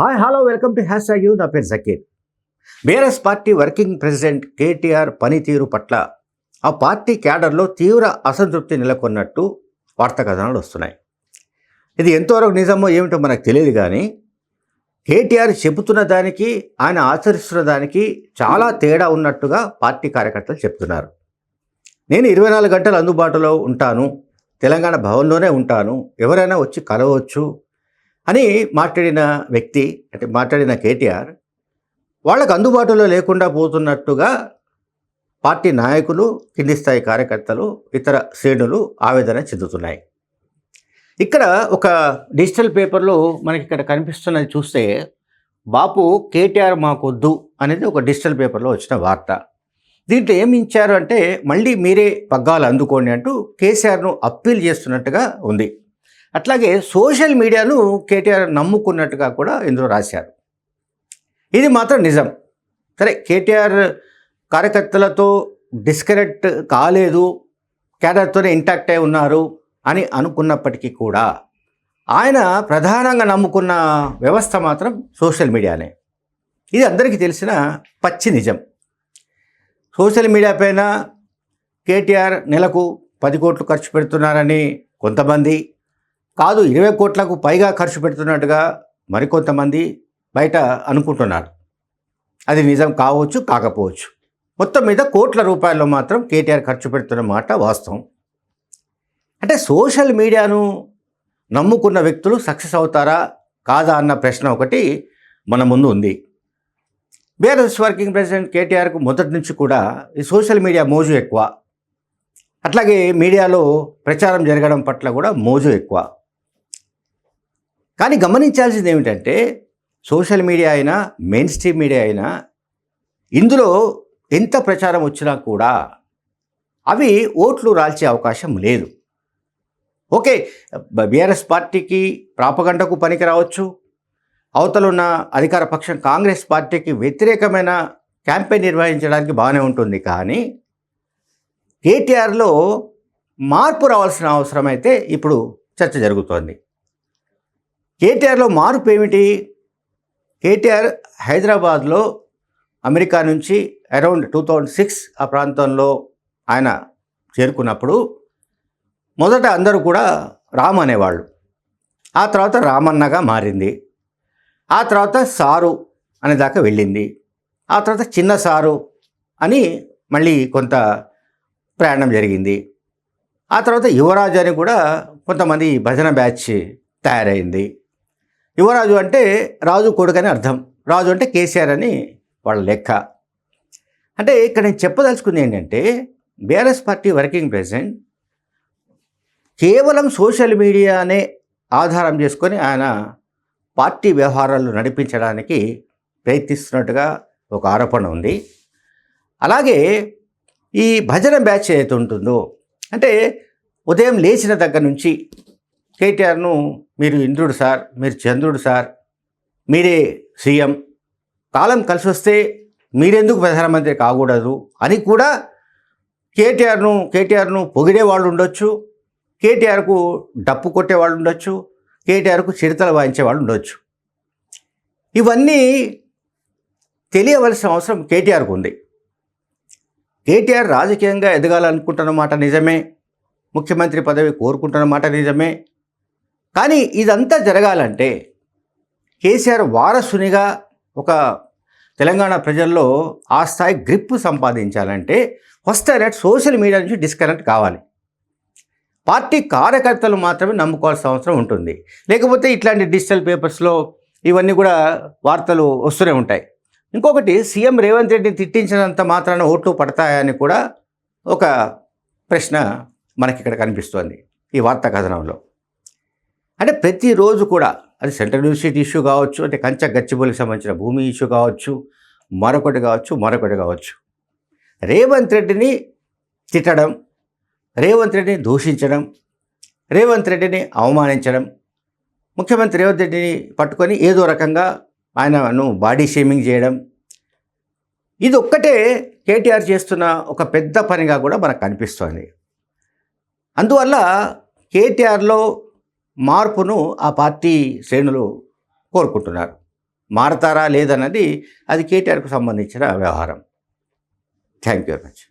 Hi hello welcome to hash you. నా పేరు Zakir. BRS party working president KTR పనితీరు పట్ల ఆ పార్టీ క్యాడర్లో తీవ్ర అసంతృప్తి నెలకొన్నట్టు వార్తా కథనాలు వస్తున్నాయి. ఇది ఎంతవరకు నిజమో ఏమిటో మనకు తెలియదు కానీ కేటీఆర్ చెబుతున్న దానికి ఆయన ఆచరిస్తున్న దానికి చాలా తేడా ఉన్నట్టుగా పార్టీ కార్యకర్తలు చెప్తున్నారు నేను ఇరవై నాలుగు గంటలు అందుబాటులో ఉంటాను తెలంగాణ భవన్లోనే ఉంటాను ఎవరైనా వచ్చి కలవచ్చు అని మాట్లాడిన వ్యక్తి అంటే మాట్లాడిన కేటీఆర్ వాళ్ళకు అందుబాటులో లేకుండా పోతున్నట్టుగా పార్టీ నాయకులు కింది స్థాయి కార్యకర్తలు ఇతర శ్రేణులు ఆవేదన చెందుతున్నాయి. ఇక్కడ ఒక డిజిటల్ పేపర్లో మనకి ఇక్కడ కనిపిస్తున్నది చూస్తే బాపు కేటీఆర్ మాకొద్దు అనేది ఒక డిజిటల్ పేపర్లో వచ్చిన వార్త. దీంట్లో ఏమి ఇచ్చారు అంటే మళ్ళీ మీరే పగ్గాలు అందుకోండి అంటూ కేసీఆర్ను అప్పీల్ చేస్తున్నట్టుగా ఉంది. అట్లాగే సోషల్ మీడియాను కేటీఆర్ నమ్ముకున్నట్టుగా కూడా ఇందులో రాశారు. ఇది మాత్రం నిజం. సరే కేటీఆర్ కార్యకర్తలతో డిస్కనెక్ట్ కాలేదు క్యాడర్తోనే ఇంటాక్ట్ అయి ఉన్నారు అని అనుకున్నప్పటికీ కూడా ఆయన ప్రధానంగా నమ్ముకున్న వ్యవస్థ మాత్రం సోషల్ మీడియానే. ఇది అందరికీ తెలిసిన పచ్చి నిజం. సోషల్ మీడియా పైన కేటీఆర్ నెలకు పది కోట్లు ఖర్చు పెడుతున్నారని కొంతమంది కాదు ఇరవై కోట్లకు పైగా ఖర్చు పెడుతున్నట్టుగా మరికొంతమంది బయట అనుకుంటున్నారు. అది నిజం కావచ్చు కాకపోవచ్చు. మొత్తం మీద కోట్ల రూపాయల్లో మాత్రం కేటీఆర్ ఖర్చు పెడుతున్న మాట వాస్తవం. అంటే సోషల్ మీడియాను నమ్ముకున్న వ్యక్తులు సక్సెస్ అవుతారా కాదా అన్న ప్రశ్న ఒకటి మన ముందు ఉంది. బీఆర్ఎస్ వర్కింగ్ ప్రెసిడెంట్ కేటీఆర్కు మొదటి నుంచి కూడా ఈ సోషల్ మీడియా మోజు ఎక్కువ. అట్లాగే మీడియాలో ప్రచారం జరగడం పట్ల కూడా మోజు ఎక్కువ. కానీ గమనించాల్సింది ఏమిటంటే సోషల్ మీడియా అయినా మెయిన్ స్ట్రీమ్ మీడియా అయినా ఇందులో ఎంత ప్రచారం వచ్చినా కూడా అవి ఓట్లు రాల్చే అవకాశం లేదు. ఓకే బీఆర్ఎస్ పార్టీకి ప్రాపగండకు పనికి రావచ్చు. అవతలున్న అధికార పక్షం కాంగ్రెస్ పార్టీకి వ్యతిరేకమైన క్యాంపెయిన్ నిర్వహించడానికి బాగానే ఉంటుంది కానీ కేటీఆర్లో మార్పు రావాల్సిన అవసరం అయితే ఇప్పుడు చర్చ జరుగుతోంది. కేటీఆర్లో మార్పు ఏమిటి? కేటీఆర్ హైదరాబాద్లో అమెరికా నుంచి అరౌండ్ టూ థౌజండ్ సిక్స్ ఆ ప్రాంతంలో ఆయన చేరుకున్నప్పుడు మొదట అందరూ కూడా రామ్ అనేవాళ్ళు. ఆ తర్వాత రామన్నగా మారింది. ఆ తర్వాత సారు అనే దాకా వెళ్ళింది. ఆ తర్వాత చిన్న సారు అని మళ్ళీ కొంత ప్రయాణం జరిగింది. ఆ తర్వాత యువరాజు అని కూడా కొంతమంది భజన బ్యాచ్ తయారైంది. యువరాజు అంటే రాజు కొడుకని అర్థం. రాజు అంటే కేసీఆర్ అని వాళ్ళ లెక్క. అంటే ఇక్కడ నేను చెప్పదలుచుకుంది ఏంటంటే బీఆర్ఎస్ పార్టీ వర్కింగ్ ప్రెసిడెంట్ కేవలం సోషల్ మీడియానే ఆధారం చేసుకొని ఆయన పార్టీ వ్యవహారాలు నడిపించడానికి ప్రయత్నిస్తున్నట్టుగా ఒక ఆరోపణ ఉంది. అలాగే ఈ భజన బ్యాచ్ ఏదైతే ఉంటుందో అంటే ఉదయం లేచిన దగ్గర నుంచి కేటీఆర్ను మీరు ఇంద్రుడు సార్ మీరు చంద్రుడు సార్ మీరే సీఎం. కాలం కలిసి వస్తే మీరెందుకు ప్రధానమంత్రి కాకూడదు అని కూడా కేటీఆర్ను కేటీఆర్ను పొగిడే వాళ్ళు ఉండొచ్చు కేటీఆర్కు డప్పు కొట్టే వాళ్ళు ఉండొచ్చు కేటీఆర్కు చిడతలు వాయించే వాళ్ళు ఉండొచ్చు. ఇవన్నీ తెలియవలసిన అవసరం కేటీఆర్కు ఉంది. కేటీఆర్ రాజకీయంగా ఎదగాలనుకుంటున్న మాట నిజమే ముఖ్యమంత్రి పదవి కోరుకుంటున్న మాట నిజమే కానీ ఇదంతా జరగాలంటే కేసీఆర్ వారసునిగా ఒక తెలంగాణ ప్రజల్లో ఆ స్థాయి గ్రిప్ సంపాదించాలంటే ఫస్ట్ అనేది సోషల్ మీడియా నుంచి డిస్కనెక్ట్ కావాలి. పార్టీ కార్యకర్తలు మాత్రమే నమ్ముకోవాల్సిన అవసరం ఉంటుంది. లేకపోతే ఇట్లాంటి డిజిటల్ పేపర్స్లో ఇవన్నీ కూడా వార్తలు వస్తూనే ఉంటాయి. ఇంకొకటి సీఎం రేవంత్ రెడ్డిని తిట్టించినంత మాత్రాన ఓట్లు పడతాయని కూడా ఒక ప్రశ్న మనకి ఇక్కడ కనిపిస్తోంది ఈ వార్తా కథనంలో. అంటే ప్రతిరోజు కూడా అది సెంట్రల్ యూనివర్సిటీ ఇష్యూ కావచ్చు అంటే కంచ గచ్చిబోలికి సంబంధించిన భూమి ఇష్యూ కావచ్చు మరొకటి కావచ్చు మరొకటి కావచ్చు. రేవంత్ రెడ్డిని తిట్టడం రేవంత్ రెడ్డిని దూషించడం రేవంత్ రెడ్డిని అవమానించడం ముఖ్యమంత్రి రేవంత్ రెడ్డిని పట్టుకొని ఏదో రకంగా ఆయనను బాడీ షేమింగ్ చేయడం ఇది ఒక్కటే కేటీఆర్ చేస్తున్న ఒక పెద్ద పనిగా కూడా మనకు కనిపిస్తోంది. అందువల్ల కేటీఆర్లో మార్పును ఆ పార్టీ శ్రేణులు కోరుకుంటున్నారు. మారతారా లేదన్నది అది కేటీఆర్కు సంబంధించిన వ్యవహారం. Thank you very much.